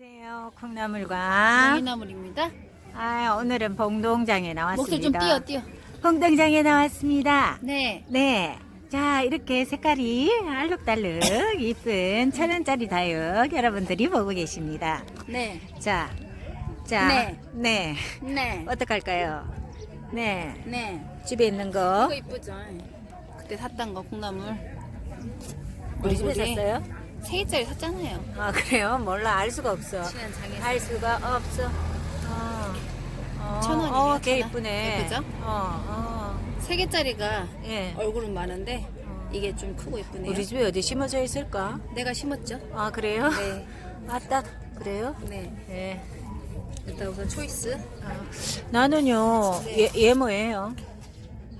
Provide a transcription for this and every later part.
안녕하세요. 콩나물과 유나물입니다. 아, 오늘은 봉동장에 목소리 좀 나왔습니다. 띄어 띄어. 봉동장에 나왔습니다. 네. 네. 자, 이렇게 색깔이 알록달록 이쁜 천 원짜리 다육 여러분들이 보고 계십니다. 네. 자, 자, 네. 네. 네. 어떡할까요? 네. 네. 집에 있는 거. 이거 이쁘죠? 그때 샀던 거 콩나물. 우리 집에 샀어요? 세 개짜리 샀잖아요. 아, 그래요? 몰라. 알 수가 없어. 장에서. 알 수가 없어. 어. 어, 천 원이에요, 어, 개 천 원. 이쁘네. 예쁘죠? 어, 어. 세 개짜리가 예. 얼굴은 많은데 어. 이게 좀 크고 이쁘네요. 우리 집에 어디 심어져 있을까? 내가 심었죠? 아, 그래요? 네. 아, 딱, 그래요? 네. 예. 일단 우선 초이스. 아, 나는요, 네. 얘, 얘 뭐예요?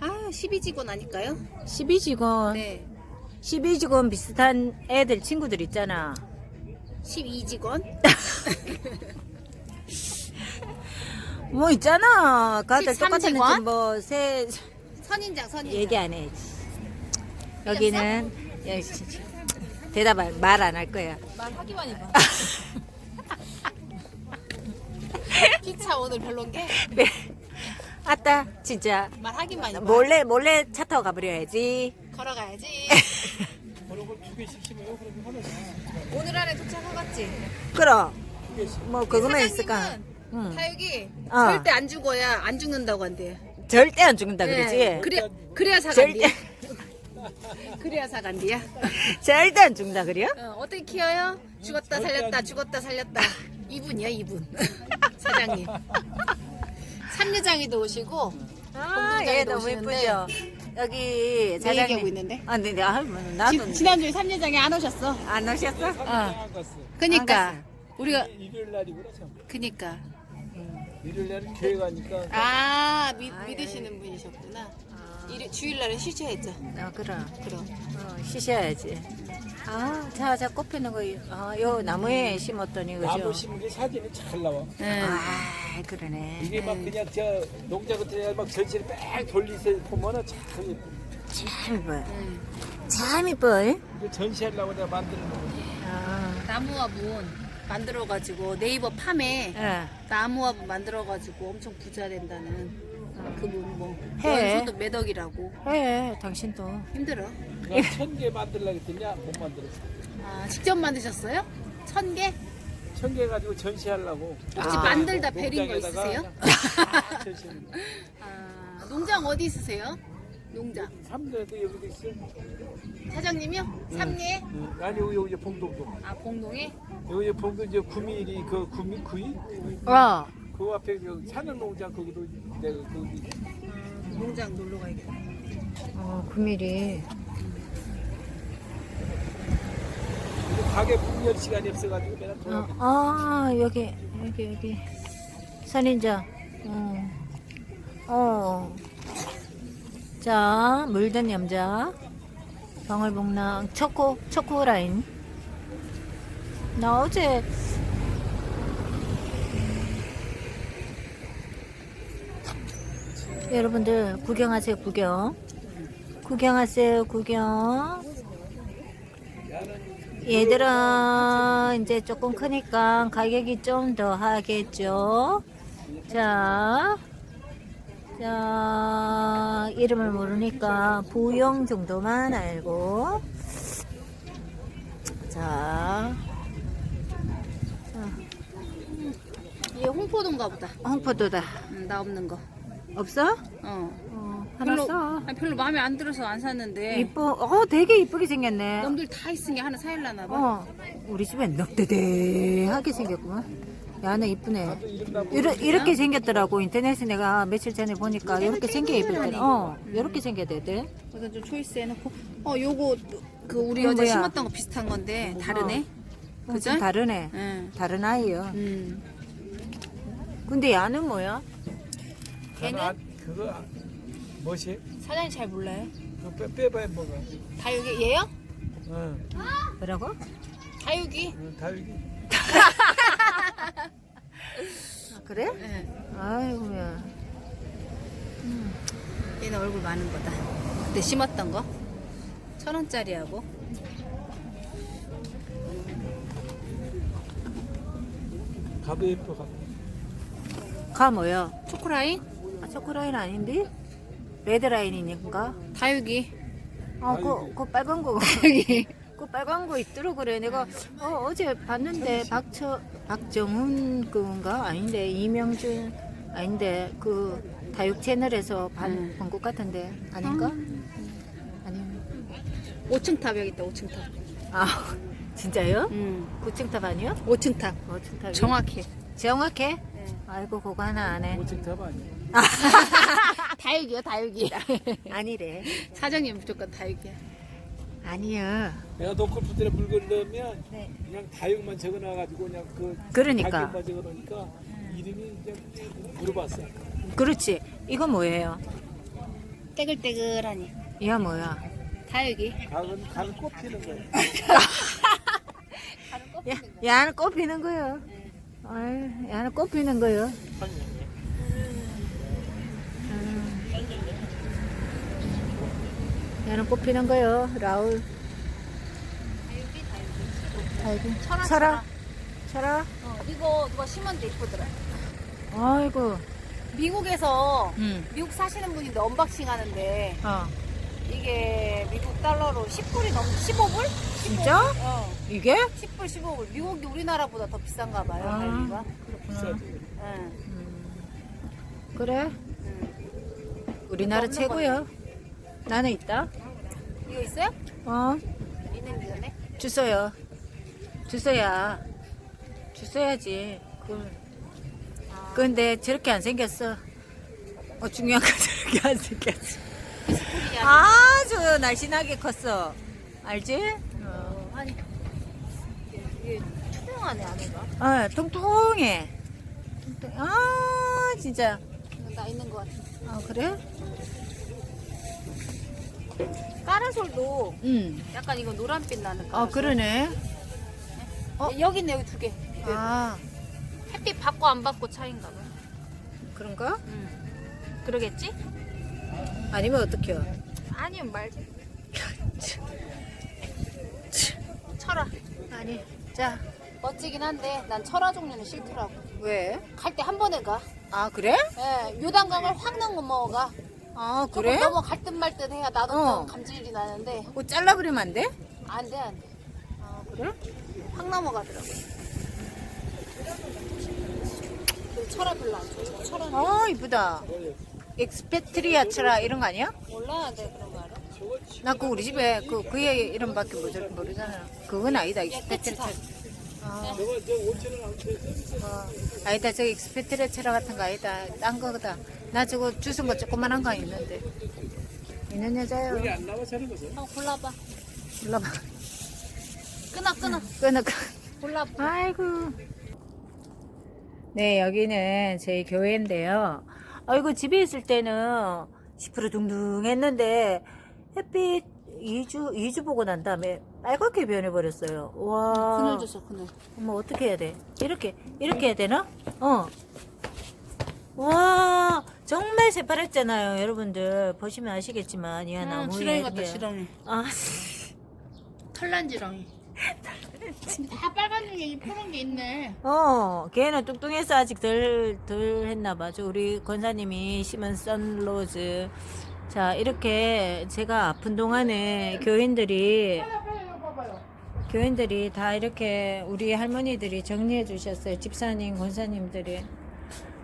아, 12직원 아닐까요? 12직원. 네. 12직원 비슷한 애들, 친구들 있잖아. 12직원? 뭐 있잖아. 다들 13 똑같은 직원? 애들 뭐, 새, 선인장, 선인장. 얘기 안 해. 여기는, 야, 진짜. 대답 말 안 할 거야. 말하기만 해봐. 기차 오늘 별론 게 네. 아따, 진짜. 말하기만 해봐. 몰래, 몰래 차 타고 가버려야지. 걸어가야지. 그런 걸두 개씩 심어요. 그러면 하나씩. 오늘 안에 도착하겠지. 그럼, 두 개씩. 뭐, 그거만 사장님은 있을까? 응. 다육이 어. 절대 안 죽어야 안 죽는다고 한대요. 절대 안 죽는다 네. 그러지? 그래 그래야 절대, 사간디야. 그래야 사간디야. 절대 안 죽는다 그래요? 어, 어떻게 키워요? 죽었다 살렸다 안 죽었다 살렸다. 이분이야 이분. 사장님. 삼례장이도 오시고 아, 얘 너무 오시는데 예쁘죠? 여기 내. 얘기하고 있는데. 아, 근데 아, 뭐, 나도 지, 지난주에 삼례장에 안 오셨어. 안 오셨어? 안 갔어. 그니까. 우리가 일요일 날이구나 참. 그니까 일요일 날은 교회 가니까 아 믿, 아, 믿으시는 분이셨구나. 아, 일, 주일날은 쉬셔야죠. 아, 그럼. 그럼. 어, 쉬셔야지. 아, 자, 자, 꽃 피는 거, 아, 요 나무에 심었더니, 그죠? 나무 심은 게 사진이 잘 나와. 네. 아, 그러네. 이게 막 그냥 저 농자 같은 데막 전체를 빽 돌리세 보면은 참 예뻐. 참 이뻐요. 음. 참 이뻐요. 이거 전시하려고 내가 만드는 거거든. 아, 나무화분 만들어가지고 네이버 팜에 예. 나무화분 만들어가지고 엄청 부자 된다는 그분 뭐 해. 연소도 매덕이라고 해, 당신도. 힘들어. 내가 천 개 만들려고 했더니 못 만들었어. 아 직접 만드셨어요? 천 개? 천개 가지고 전시하려고. 혹시 아. 만들다 베린 거 농장에다가 있으세요? 그냥 다 전시하는 거. 아 농장 어디 있으세요? 농장 삼도에도 여기도 있어. 사장님이요? 삼리에? 응. 아니 여기 여기 봉동도. 아 봉동에? 여기 봉동 이제 구미리 그 구미 구이 어. 그 앞에 그 산업 농장 거기도 내가 거기 아, 농장 놀러 가야겠다. 어, 9mm. 가게 문열 시간이 없어가지고 내가 어, 돌아가. 아, 여기, 여기, 여기. 선인장. 어. 어. 자, 물든 염자. 방울복랑. 초코, 초코 라인. 나 어제 여러분들 구경하세요 구경 구경하세요 구경 얘들은 이제 조금 크니까 가격이 좀 더 하겠죠. 자, 자, 이름을 모르니까 부영 정도만 알고. 자, 얘 홍포도인가 보다. 홍포도다. 음, 나 없는 거. 없어? 어. 어, 별로 써. 아니, 별로 마음에 안 들어서 안 샀는데. 이뻐, 어, 되게 이쁘게 생겼네. 남들 다 있으니 하나 사일라나 봐. 어, 우리 집엔 넉대대하게 생겼구만. 야는 이쁘네. 이러, 이렇게 생겼더라고. 인터넷에 내가 며칠 전에 보니까 이렇게 생겨 입었더라. 어, 이렇게 생겨대대. 그래서 좀 초이스 해놓고 어 요거 그 우리 어제 뭐야? 심었던 거 비슷한 건데 다르네. 그죠? 좀 다르네. 응. 다른 아이요. 음. 근데 야는 뭐야? 걔는 하나, 그거 뭐지? 사장님 잘 몰라요. 그거 빼, 빼봐야 뭐가? 다육이 얘요? 응, 뭐라고? 다육이. 응 다육이. 아, 그래? 네. 아이고야. 얘는 얼굴 많은 거다. 그때 심었던 거. 천 원짜리하고. 가도 예뻐 가. 가 뭐야? 초코라인? 아, 초코라인 아닌데? 레드라인이니까? 다육이. 아, 그, 그 빨간 거. 여기. 그 빨간 거 있더라 그래. 내가 어, 어제 봤는데 박처 박정훈 그건가 아닌데 이명준 아닌데 그 다육 채널에서 음. 본것 같은데 아닌가? 아니 5층 탑 여기 있다. 5층 탑. 아 진짜요? 음. 9층 탑 아니요? 5층 탑. 5층 탑 정확해. 정확해? 네. 아이고 그거 하나 안 해. 오직 탑 아니야. 다육이요, 다육이. 아니래. 사장님 무조건 다육이야. 아니야. 내가 노골프 때문에 물건 넣으면 네. 그냥 다육만 적어놔가지고 그냥 그 그러니까. 가격만 적어놓으니까 이름이 이제 물어봤어. 그렇지. 이거 뭐예요? 떼글떼글하니. 이거 뭐야? 다육이. 가은 가은 꽃 피는 거야. 야, 야는 꽃 피는 거요. 아유, 야는 꽃 피는 거요. 야는 꽃 피는 거요. 라울. 아이고. 철아, 철아. 철아. 어, 이거 누가 심었는데 이쁘더라. 아이고. 미국에서 응. 미국 사시는 분인데 언박싱 하는데 어. 이게 미국 달러로 10불이 넘 15불? 진짜? 어. 이게? 10불 15불. 미국이 우리나라보다 더 비싼가 봐요. 아. 갈비가. 비싸지. 응. 그래. 응. 우리나라 최고요. 나는 있다. 이거 있어요? 어. 있는 게 전에? 주소요. 주소야. 주소야지. 그 근데 저렇게 안 생겼어. 어, 중요한 건 저렇게 안 생겼어. 아주 날씬하게 컸어. 알지? 어, 아니 이게 투명하네 안에가. 어, 통통해. 통통. 아, 진짜. 이거 나 있는 것 같아. 아, 그래? 까라솔도 응. 약간 이거 노란빛 나는 아, 까라솔. 그러네. 어? 여기 있네 여기 두 개. 아, 햇빛 받고 안 받고 차이인가 봐. 그런가? 응. 그러겠지? 아니면 어떡해요? 아니면 말지. 철아. 아니, 자, 멋지긴 한데 난 철아 종류는 싫더라고. 왜? 갈 때 한 번에 가. 아, 그래? 예, 요단강을 확 넘어 가. 아, 그래? 넘어갈 듯 말듯 해야 나도 어. 좀 감질이 나는데 뭐 잘라버리면 안 돼? 안 돼, 안 돼. 아, 그래? 확 넘어가더라고. 그 철아 별로 안 좋아. 어, 이쁘다. 엑스페트리아 트라 이런 거 아니야? 몰라야 돼 그런 거 알아? 나 그 우리 집에 그 그의 이름밖에 모르, 모르잖아. 그건 아니다. 엑스페트리아. 아, 저거 저 5천 원안 돼. 어, 아니다. 저 엑스페트리아 트라 같은 거 아니다. 딴 거다. 나 저거 주운 거 조그만한 거 있는데. 있는 여자요. 여기 안 나와 저런 거죠. 어, 골라봐. 불러봐. 끊어, 끊어. 끊어, 끊어. 골라봐. 아이고. 네, 여기는 저희 교회인데요. 아이고, 집에 있을 때는 시푸르둥둥 했는데, 햇빛 2주, 2주 보고 난 다음에 빨갛게 변해버렸어요. 와. 그늘 줬어, 그늘. 어머, 어떻게 해야 돼? 이렇게, 이렇게 해야 되나? 어. 와, 정말 새파랗잖아요, 여러분들. 보시면 아시겠지만, 이 하나 응, 무 지렁이 같다, 지렁이. 아, 털난 지렁이. 다 빨간 중에 푸른 게 있네. 어, 걔는 뚱뚱해서 아직 덜, 덜 했나봐. 저 우리 권사님이 심은 썬로즈. 자, 이렇게 제가 아픈 동안에 교인들이, 교인들이 다 이렇게 우리 할머니들이 정리해 주셨어요. 집사님, 권사님들이.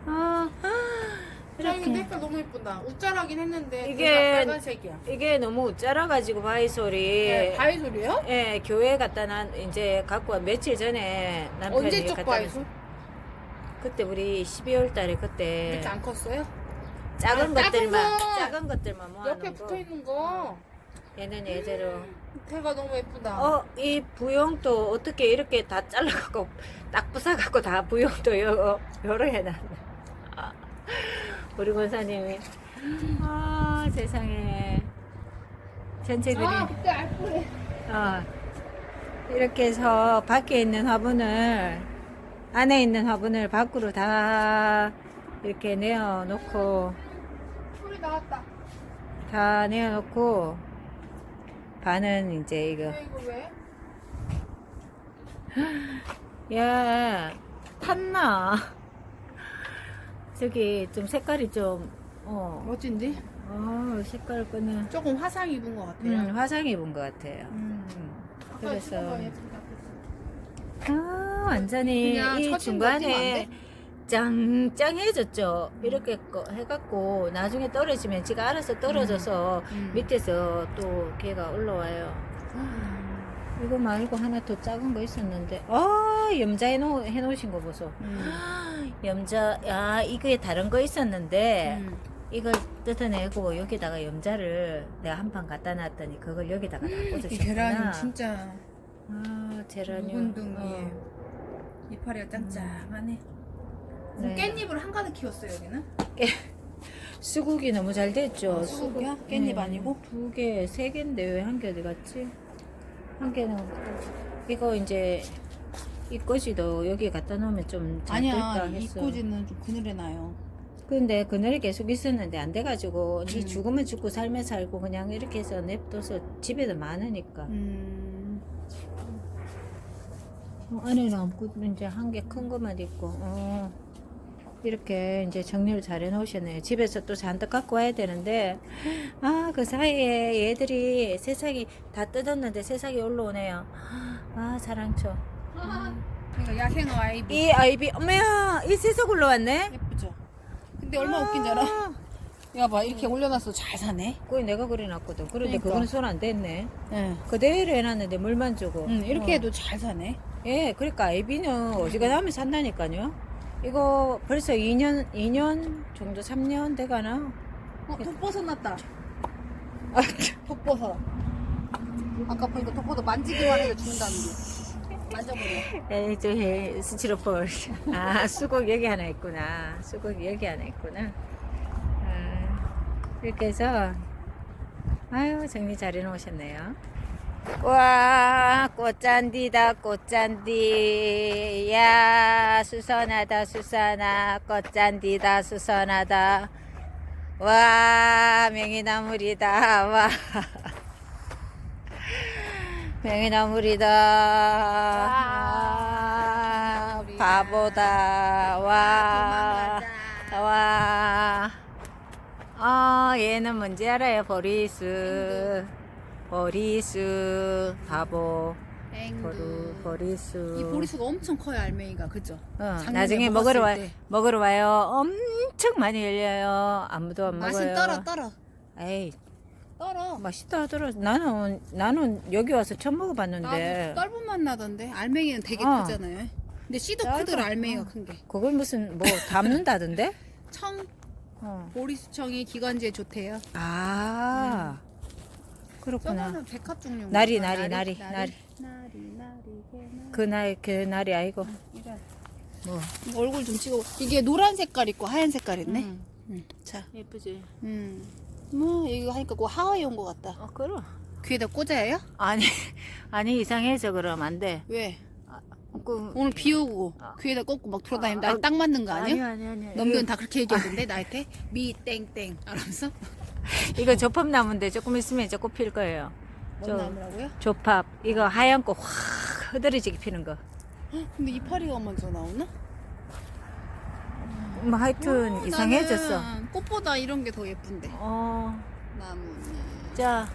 아, 이렇게. 색깔 너무 예쁘다. 웃자라긴 했는데 이게- 이게 빨간색이야. 이게 너무 짜라가지고 바이솔이. 네, 바이솔이요? 예, 교회 갖다 난, 이제 갖고 와, 며칠 전에 남편이 언제적 갖다 바이솔? 놨- 그때 우리 12월 달에 그때 이렇게 안 컸어요? 작은 아, 작은 것들만 거! 작은 것들만 모아놓은 거. 붙어 있는 거. 얘는 예제로 대가 너무 예쁘다. 어 이 부용도 어떻게 이렇게 다 잘라갖고 딱 부사갖고 다 부용도 요 요러 해놨네 아, 우리 권사님이 아 세상에 전체 그림 아, 그때 알코올에. 어, 이렇게 해서 밖에 있는 화분을 안에 있는 화분을 밖으로 다 이렇게 내어놓고 소리 나왔다. 다 내어놓고 반은 이제 이거 왜 이거 왜? 야 탔나? 저기 좀 색깔이 좀, 어, 멋진데? 어 색깔 끄는, 조금 화상 입은 것 같아요. 음, 화상 입은 것 같아요. 음. 그래서, 아까 예쁘다. 아, 완전히 그냥 이 처진 거 중간에 짱짱해졌죠. 이렇게 거- 해갖고 나중에 떨어지면 지가 알아서 떨어져서 음. 밑에서 또 걔가 올라와요. 음. 이거 말고 하나 더 작은 거 있었는데, 아, 염자 해놓, 해놓으신 거 보소. 음. 염자, 아, 이게 다른 거 있었는데, 음. 이걸 뜯어내고 여기다가 염자를 내가 한 판 갖다 놨더니 그걸 여기다가 다이 꽂으셨구나. 진짜 아, 제라늄. 묵은둥이에요. 이파리가 짱짱하네. 네. 깻잎을 한가득 키웠어요 여기는? 수국이 너무 잘 됐죠. 아, 수국이야? 깻잎 아니고? 두 개, 세 개인데 왜 한 개 어디 갔지? 한 개는 이거 이제 이 꼬지도 여기 갖다 놓으면 좀잘 될까 아니야 이 했어. 꼬지는 좀 그늘에 나요. 근데 그늘에 계속 있었는데 안 돼가지고 니 음. 죽으면 죽고 살면 살고 그냥 이렇게 해서 냅둬서 집에도 많으니까 음. 어, 안에는 아무것도 이제 한 개 큰 것만 있고 어, 이렇게 이제 정리를 잘 해놓으셨네요 집에서 또 잔뜩 갖고 와야 되는데 아 그 사이에 얘들이 새싹이 다 뜯었는데 새싹이 올라오네요 아 사랑초 그러니까 야생 아이비 이 아이비 엄마야 이 새싹 올라왔네 예쁘죠? 근데 얼마 나 웃긴 줄 알아? 야봐 이렇게 올려놨어 잘 사네. 그거 내가 그려놨거든 그런데 그러니까. 그거는 손 안 댔네 응. 그대로 해놨는데 물만 주고 응 이렇게 어. 해도 잘 사네. 예, 그러니까 아이비는 어지간하면 산다니까요. 이거 벌써 2년, 2년 정도, 3년 돼가나? 어, 독버섯 났다. 아, 독버섯. 아까 보니까 독버섯 만지기만 해도 죽는다는 게. 만져보려. 에이, 저, 해, 스티로폴. 아, 수국 여기 하나 있구나. 수국 여기 하나 있구나. 아, 이렇게 해서, 아유, 정리 잘 해놓으셨네요. 와, 꽃잔디다, 꽃잔디. 야, 수선하다, 수선아. 꽃잔디다, 수선하다. 와, 명이나물이다. 와. 명이나물이다. 와. 바보다. 와. 와. 아, 얘는 뭔지 알아요? 보리수. 보리수. 바보. 보루, 보리수. 이 보리수가 엄청 커요 알맹이가 그죠? 어, 나중에 먹으러 와, 때. 먹으러 와요. 엄청 많이 열려요. 아무도 안 맛은 먹어요. 떨어 떨어 에이, 떨어. 맛있다 하더라. 나는, 나는 여기 와서 처음 먹어봤는데. 떫은 맛 나던데 알맹이는 되게 어. 크잖아요. 근데 씨도. 크더라 알맹이가 어. 큰 게. 그걸 무슨, 뭐, 담는다던데? 청 어. 보리수청이 기관지에 좋대요. 아, 그렇구나. 저거는 백합 종류. 나리, 나리, 나리, 나리. 나리 나리 나리 개나리. 그 날, 그 날이 아니고, 이런. 뭐. 이거 얼굴 좀 찍어. 이게 노란 색깔 있고 하얀 색깔 있네. 음, 음. 자, 예쁘지? 음. 뭐 이거 하니까 그 하와이 온 것 같다. 어, 그럼. 귀에다 꽂아요? 아니, 아니, 이상해서 그러면 안 돼. 왜? 그, 오늘 비 오고 아. 귀에다 꽂고 막 돌아다니면 아, 나딱 맞는 거 아니야? 아니, 아니, 아니. 넘기는 다 그렇게 얘기하던데 나한테 미 땡땡 알았어? 이거 조팝나무인데 조금 있으면 이제 꽃필 거예요. 뭔 저- 나무라고요? 조팝. 이거 하얀 꽃확 흐드러지게 피는 거. 근데 이파리가 먼저 나오나? 뭐 하여튼 어, 이상해졌어. 나는 꽃보다 이런 게 더 예쁜데 어, 나무는 자,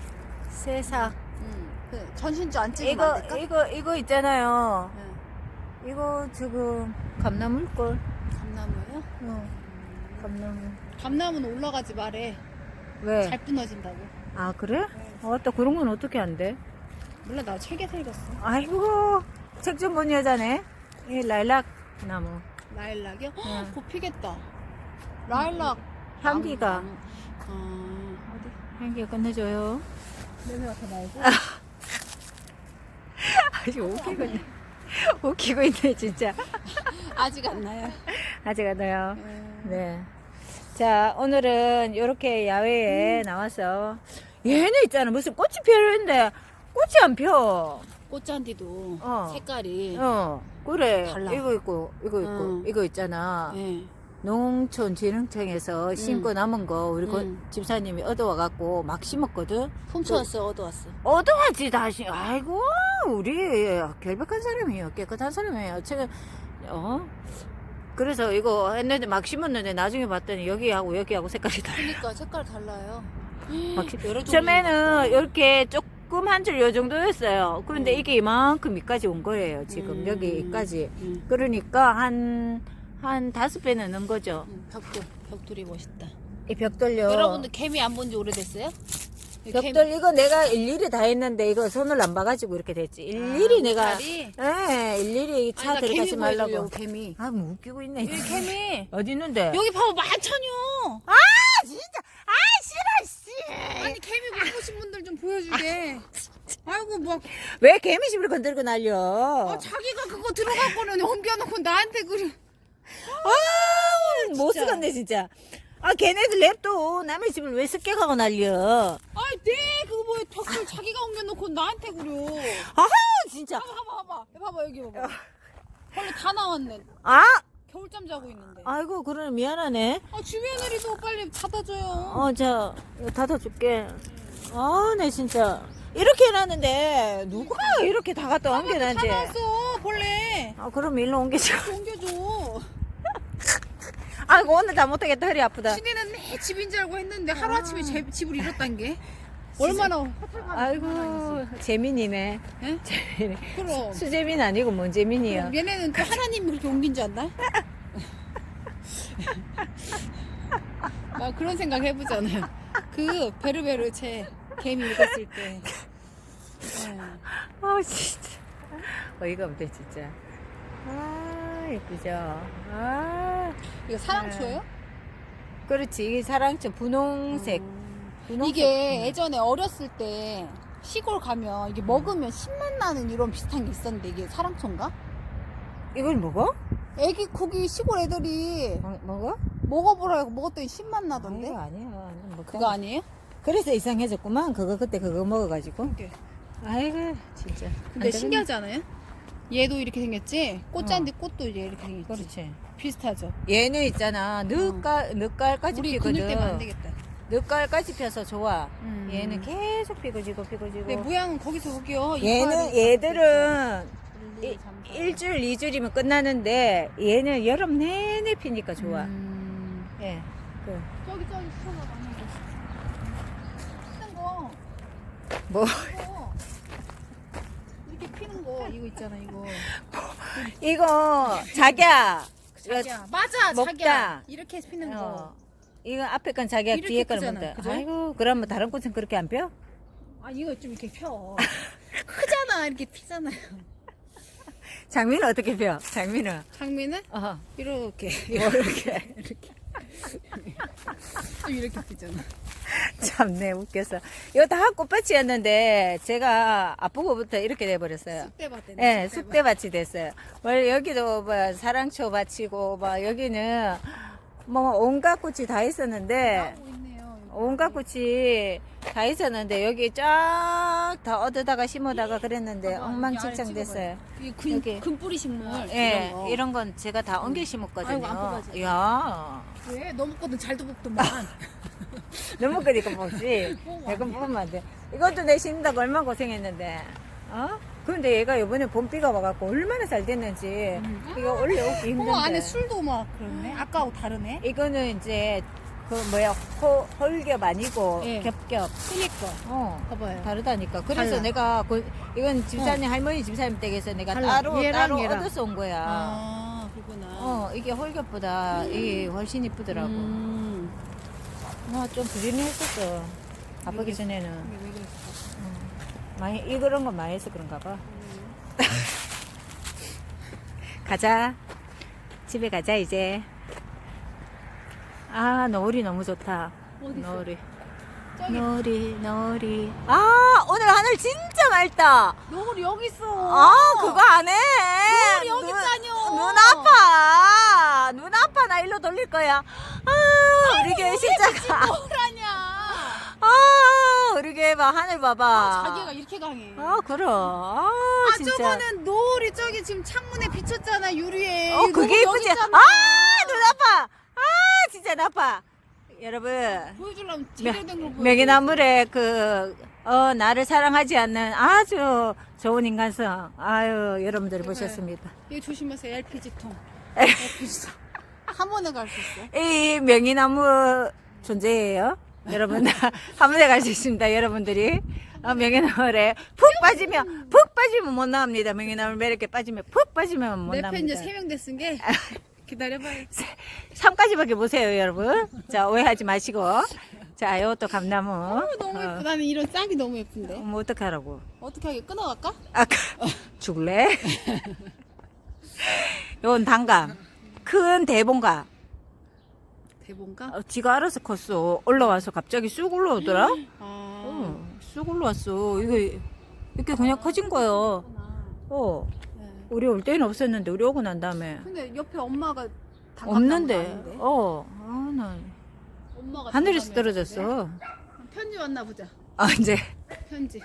새싹. 음. 그 전신주 안 찍으면 이거, 안 될까? 이거, 이거 있잖아요. 응. 이거 지금 감나물걸. 감나무예요? 어, 감나물. 감나무는 올라가지 말해 왜? 잘 끊어진다고 아, 그래? 어, 또 그런 건 어떻게 안 돼? 몰라 나 책에서 읽었어 아이고, 책 좀 본 여자네. 이 라일락 나무. 라일락이요? 응. 헉, 그거 피겠다 라일락 향기가. 나무. 어, 어디? 향기 끝내줘요. 냄새 맡아봐야지 아주 웃기고 있네. 웃기고 있네, 진짜. 아직 안 나요 아직 안 와요. 음. 네. 자, 오늘은 이렇게 야외에 나와서 얘는 있잖아. 무슨 꽃이 피었는데 꽃이 안 펴. 꽃잔디도 어. 색깔이 어, 그래. 달라. 이거 있고, 이거 있고, 응. 이거 있잖아. 예. 농촌진흥청에서 심고 남은 거 우리 고- 응. 집사님이 얻어와갖고 막 심었거든. 훔쳐왔어 얻어왔어 얻어왔지 다시. 아이고 우리 결백한 사람이에요. 깨끗한 사람이에요. 제가 어? 그래서 이거 했는데 막 심었는데 나중에 봤더니 여기하고 여기하고 색깔이 달라. 그러니까 색깔 달라요. 막 심- 여러 종류 처음에는 이렇게 조 금한줄 요 정도였어요. 그런데 음. 이게 이만큼 여기까지 온 거예요. 지금 음. 여기까지. 음. 그러니까 한, 한 다섯 배는 넣은 거죠. 음, 벽돌, 벽돌이 멋있다. 이 벽돌요. 여러분들 개미 안 본 지 오래됐어요? 이 개미- 벽돌 이거 내가 일일이 다 했는데 이거 손을 안 봐가지고 이렇게 됐지. 일일이 아, 내가? 예, 일일이 차 아니, 나 들어가지 말라고. 보여주려고, 개미. 아, 뭐 웃기고 있네. 여기 개미. 어디 있는데? 여기 봐봐 많잖요. 아, 진짜. 아, 싫어, 씨. 아니 개미 못 보여주게. 아이고 뭐 왜 개미집을 건들고 날려? 아, 자기가 그거 들어가고는 옮겨놓고 나한테 그래. 아, 못 쓰겠네, 진짜. 아, 걔네들 랩도 남의 집을 왜 습격하고 날려? 아이 네 그거 뭐 벽돌 자기가 옮겨놓고 나한테 그려. 아, 진짜. 봐봐 봐봐 봐봐 봐봐 여기 봐봐. 벌레 다 나왔네. 아, 겨울잠 자고 있는데. 아이고, 그러네. 미안하네. 아 주변에리도 빨리 닫아줘요. 어, 자, 이거 닫아줄게. 아, 내 진짜. 이렇게 해놨는데, 누가 이렇게 다 갖다 다 옮겨놨지? 나왔어 벌레. 아, 그럼 일로 옮기자. 옮겨줘. 아이고, 오늘 다 못하겠다. 허리 아프다. 신이는 내 집인 줄 알고 했는데 하루 아침에 제 집을 잃었단 게 얼마나 아이고, 재민이네. 예? 재민이. 그럼. 수재민 아니고 뭔 재민이야. 얘네는 또 하나님이 그렇게 옮긴 줄 안다? 막 그런 생각 해보잖아요. 그 베르베르 책 개미 읽었을 때. 예. 아 진짜 어이가 없네 진짜 아 예쁘죠 아 이거 사랑초예요? 그렇지 이게 사랑초 분홍색 분홍색. 이게 예전에 어렸을 때 시골 가면 이게 먹으면 신맛 나는 이런 비슷한 게 있었는데 이게 사랑초인가? 이걸 먹어? 애기 고기 시골 애들이 어, 먹어? 먹어보라고 먹었더니 신맛 나던데? 아니야 완전 먹다. 그거 아니에요? 그래서 이상해졌구만 그거 그때 그거 먹어가지고. 아이고 진짜 안 근데. 신기하지 않아요? 얘도 이렇게 생겼지? 꽃잔디 꽃도 이제 이렇게 생겼지? 그렇지 비슷하죠? 얘는 있잖아 늦가 늦가을까지 우리 근육 때문에 안 피거든 되겠다. 늦가을까지 펴서 좋아 음. 얘는 계속 피고 지고 피고 지고 근데 모양은 거기서 거기요. 얘는 얘들은 이- 일주일 이주일이면 끝나는데 얘는 여름 내내 피니까 좋아. 음. 예. 그 저기 저기 쳐봐 많은 거. 피는 거. 뭐. 이렇게 피는 거 이거 있잖아 이거. 이거 자기야. 자기야. 맞아 먹다. 자기야. 이렇게 피는 거. 어. 이거 앞에 건 자기야 이렇게 뒤에 건 크잖아, 먹다. 그죠? 아이고 그러면 다른 꽃은 그렇게 안 펴? 아 이거 좀 이렇게 펴. 크잖아 이렇게 피잖아요. 장미는 어떻게 펴? 장미는 장미는 어 이렇게 이렇게 이렇게 좀 이렇게 피잖아. 참내 웃겨서 이거 다 꽃밭이었는데 제가 아프고부터 이렇게 돼버렸어요. 쑥대밭 예, 쑥대밭이 됐어요. 원래 여기도 뭐 사랑초 밭이고 뭐 여기는 뭐 온갖 꽃이 다 있었는데. 온갖 꽃이 다 있었는데 여기 쫙 다 얻어다가 심어다가 그랬는데 엉망진창 됐어요. 여기. 근뿌리 식물 예, 이런 거. 이런 건 제가 다 옮겨 심었거든요. 아이고, 안. 야, 왜 너무 거든 잘도 먹더만 너무 끄니까 먹지. 이건 뽑으면 안 돼. 이것도 내 심다가 얼마나 고생했는데. 어? 근데 얘가 이번에 봄비가 와갖고 얼마나 잘 됐는지. 음. 이거 올려오기 힘든데. 어머 안에 술도 막 그렇네 아까하고 다르네 이거는 이제 그 뭐야 호, 홀겹 아니고 예. 겹겹 그니까 어 봐봐요 다르다니까 그래서 달라. 내가 그, 이건 집사님 할머니 집사님 댁에서 내가 달라. 따로 얘랑 따로 얘랑. 얻어서 온 거야 아 그구나 어 이게 홀겹보다 이게 훨씬 이쁘더라고 음. 나좀 부지런했었어. 아프기 전에는. 왜 그랬을까? 많이 이런 거 많이 해서 그런가 봐. 가자. 집에 가자 이제. 아 노을이 너무 좋다. 어디 있어? 노을이. 저기. 놀이 놀이. 아 오늘 하늘 진짜 맑다. 노을이 여기 있어. 아 그거 안해 노을이 여기 있다뇨. 눈 아파. 눈 아파. 나 일로 돌릴 거야. 아 우리 교회 노을 아니야 아 우리 교회 봐 하늘 봐봐. 자기가 이렇게 강해. 아 그럼. 아, 아 진짜. 저거는 노을이 저기 지금 창문에 비쳤잖아 유리에. 어 그게 노을이 여기 이쁘지? 있잖아. 아눈 아파. 아 진짜 나빠 여러분. 보여주려면 제대로 된걸 보여 명이나물에 그 어, 나를 사랑하지 않는 아주 좋은 인간성. 아유, 여러분들이 보셨습니다. 이거 조심하세요. LPG통. LPG통. 한 번에 갈 수 있어. 이 명이나무 존재예요. 여러분, 한 번에 갈 수 있습니다. 여러분들이. 어, 명이나물에 푹 빠지면, 푹 빠지면 못 나옵니다. 명이나물 매력에 빠지면, 푹 빠지면 못 내 편 이제 나옵니다. 세 명 됐은 게 기다려봐요. 3까지밖에 보세요, 여러분. 자, 오해하지 마시고. 자, 이것도 감나무. 어, 너무 예쁘다. 나는 이런 짝이 너무 예쁜데. 뭐 어떻게 하라고? 어떻게 하게 끊어갈까? 아까 죽을래? 요건 단감. 큰 대본가. 대본가? 어, 지가 알아서 컸어. 올라와서 갑자기 쑥 올라오더라? 아. 어, 쑥 올라왔어. 이거 이렇게 그냥 커진 거요. 어. 네. 우리 올 때는 없었는데 우리 오고 난 다음에 근데 옆에 엄마가 단감 없는데. 어. 아, 나 엄마가 하늘에서 떨어졌어. 편지 왔나 보자. 아, 이제 편지.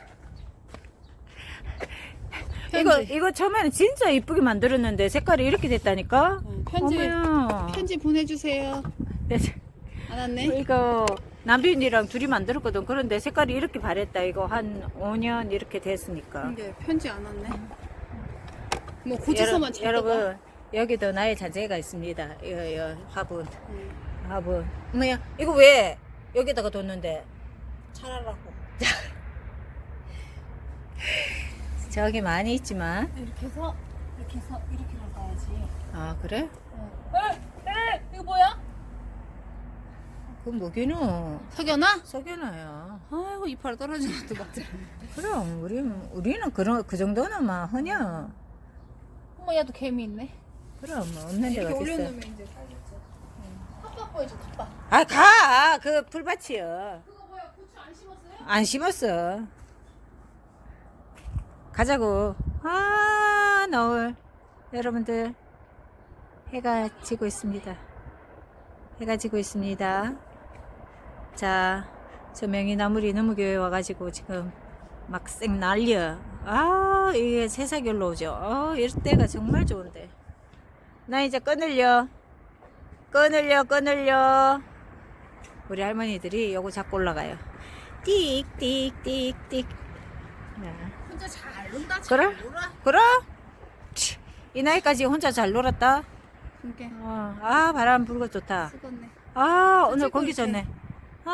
이거 편지. 이거 처음에는 진짜 이쁘게 만들었는데 색깔이 이렇게 됐다니까. 응, 편지. 어머야. 편지 보내주세요. 네. 안 왔네. 이거 남편이랑 둘이 만들었거든. 그런데 색깔이 이렇게 바랬다. 이거 한 5년 이렇게 됐으니까. 이게 편지 안 왔네. 뭐 고쳐서만 잘 여러. 여러분 여기도 나의 자제가 있습니다. 이거, 이거 화분, 응. 화분. 뭐야? 이거 왜 여기다가 뒀는데? 잘하라고. 저기 많이 있지만. 이렇게 해서 이렇게 해서 이렇게 가 야지. 아 그래? 에, 에, 이거 뭐야? 그럼 뭐기는 석연아? 석연아야. 아이고 이빨 떨어지는 것도 막. 그럼 우리 우리는 그런 그 정도는 막 하냐. 어머 야도 개미 있네. 그럼 뭐 없는 데가 이렇게. 올려놓으면 이제 살겠죠. 텃밭 보여줘 텃밭. 아 가. 그 풀밭이요. 그거 뭐야 고추 안 심었어요? 안 심었어. 가자고. 아, 노을. 여러분들, 해가 지고 있습니다. 해가 지고 있습니다. 자, 저 명이나물이 너무 교회 와가지고 지금 막쌩 날려. 아, 이게 새싹이 올라오죠. 어, 이럴 때가 정말 좋은데. 나 이제 끊을려. 끊을려, 끊을려. 우리 할머니들이 요거 잡고 올라가요. 띡띡띡띡. 네. 혼자 잘 논다. 그래? 잘 놀아. 그래? 치, 이 나이까지 혼자 잘 놀았다. 그러니까 어, 아 바람 불고 좋다. 쓰겄네. 아 오늘 공기. 좋네. 아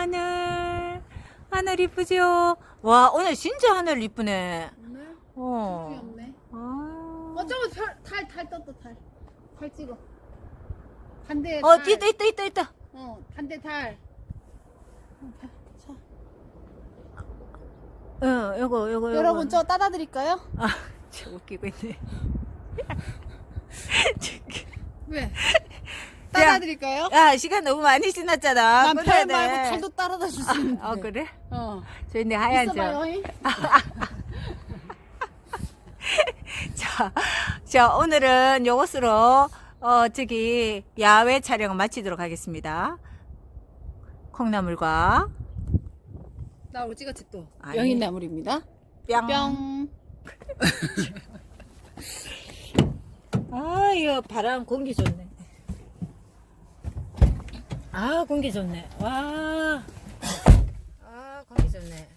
하늘 하늘 이쁘죠? 와 오늘 진짜 하늘 이쁘네. 오늘 어. 없네. 아. 어 저거 탈, 탈 떴다 탈. 탈 찍어. 반대 어 탈. 있다 있다 있다 있다. 어 반대 탈. 어, 자, 자. 어 요거 요거 요거. 여러분 저 따다 드릴까요? 아, 저 웃기고 있네. 왜? 야. 따다 드릴까요? 야 시간 너무 많이 지났잖아. 난 돼. 말고 탈도 따라다 줄 수 있는데. 어 그래? 어. 저 있네 하얀 저. 있어봐요. 자, 자, 오늘은 요것으로, 어, 저기, 야외 촬영을 마치도록 하겠습니다. 콩나물과 나오고 찍었지 또. 아니. 영인나물입니다. 뿅. 뿅. 아, 이거 바람 공기 좋네. 아, 공기 좋네. 와. 아, 공기 좋네.